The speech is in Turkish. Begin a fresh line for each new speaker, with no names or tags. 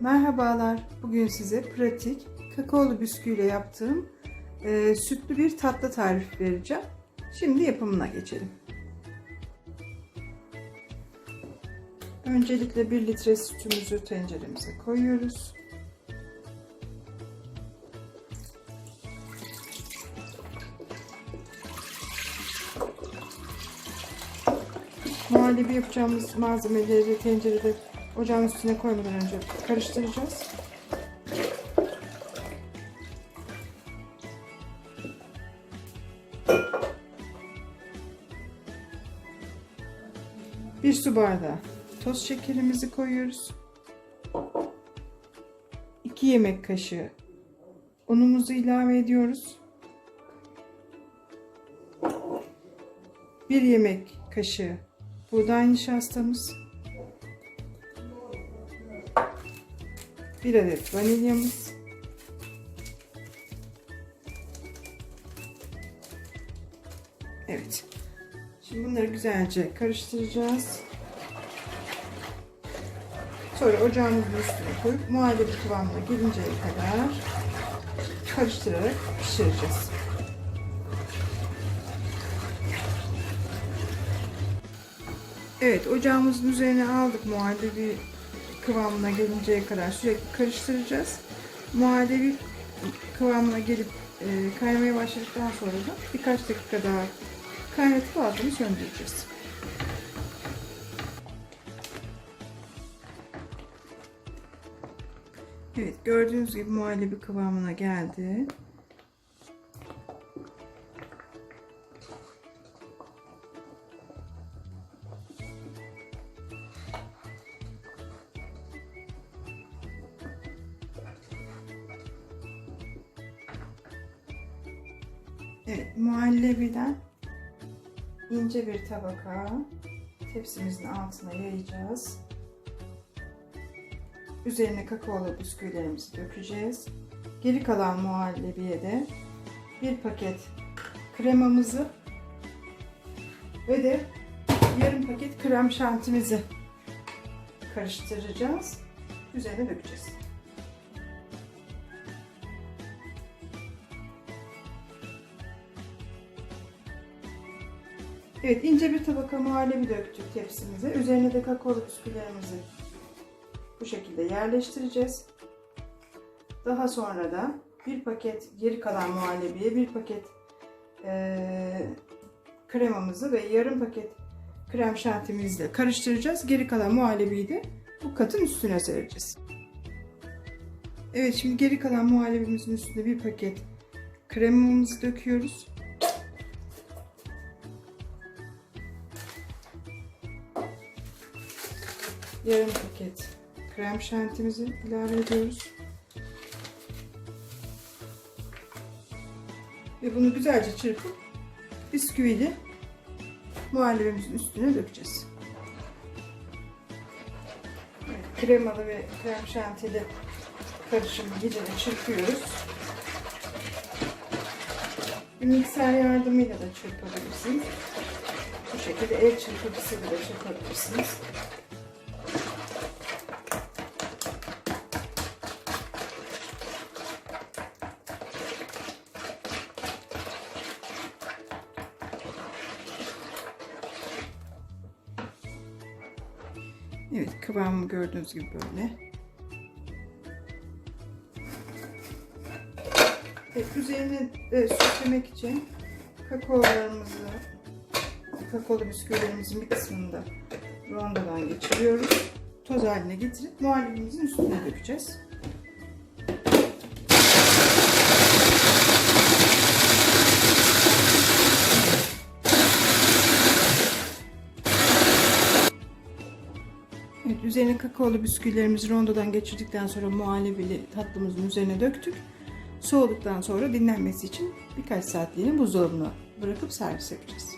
Merhabalar. Bugün size pratik kakaolu bisküviyle yaptığım e, sütlü bir tatlı tarifi vereceğim. Şimdi yapımına geçelim. Öncelikle 1 litre sütümüzü tenceremize koyuyoruz. Muhallebi yapacağımız malzemeleri tencerede ocağın üstüne koymadan önce karıştıracağız. Bir su bardağı toz şekerimizi koyuyoruz. 2 yemek kaşığı unumuzu ilave ediyoruz. 1 yemek kaşığı buğday nişastamız. 1 adet vanilyamız. Evet. Şimdi bunları güzelce karıştıracağız. Sonra ocağımızın üstüne koyup muhallebi kıvamına gelinceye kadar karıştırarak pişireceğiz. Evet ocağımızın üzerine aldık muhallebi kıvamına gelinceye kadar sürekli karıştıracağız. Muhallebi kıvamına gelip e, kaynamaya başladıktan sonra da birkaç dakika daha kaynatıp altını söndüreceğiz. Evet gördüğünüz gibi muhallebi kıvamına geldi. Evet, muhallebiden ince bir tabaka tepsimizin altına yayacağız. Üzerine kakaolu bisküvilerimizi dökeceğiz. Geri kalan muhallebiye de bir paket kremamızı ve de yarım paket krem şantimizi karıştıracağız. Üzerine dökeceğiz. Evet ince bir tabaka muhallebi döktük tepsimize. Üzerine de kakaolu bisküvilerimizi bu şekilde yerleştireceğiz. Daha sonra da bir paket geri kalan muhallebiye bir paket e, kremamızı ve yarım paket krem şantimizle karıştıracağız. Geri kalan muhallebiyi de bu katın üstüne sereceğiz. Evet şimdi geri kalan muhallebimizin üstüne bir paket kremamızı döküyoruz. Yarım paket krem şantimizi ilave ediyoruz. Ve bunu güzelce çırpıp bisküvili muhallebimizin üstüne dökeceğiz. Evet, kremalı ve krem şantili karışımı iyice çırpıyoruz. Bir mikser yardımıyla da çırpabilirsiniz. Bu şekilde el çırpıcısıyla da çırpabilirsiniz. Evet kıvamı gördüğünüz gibi böyle. Evet, üzerine de süslemek için kakaolarımızı, kakaolu bisküvilerimizin bir kısmını da rondodan geçiriyoruz. Toz haline getirip muhallebimizin üstüne dökeceğiz. Üzerine kakaolu bisküvilerimizi rondodan geçirdikten sonra muhallebili tatlımızın üzerine döktük. Soğuduktan sonra dinlenmesi için birkaç saatliğine buzdolabına bırakıp servis yapacağız.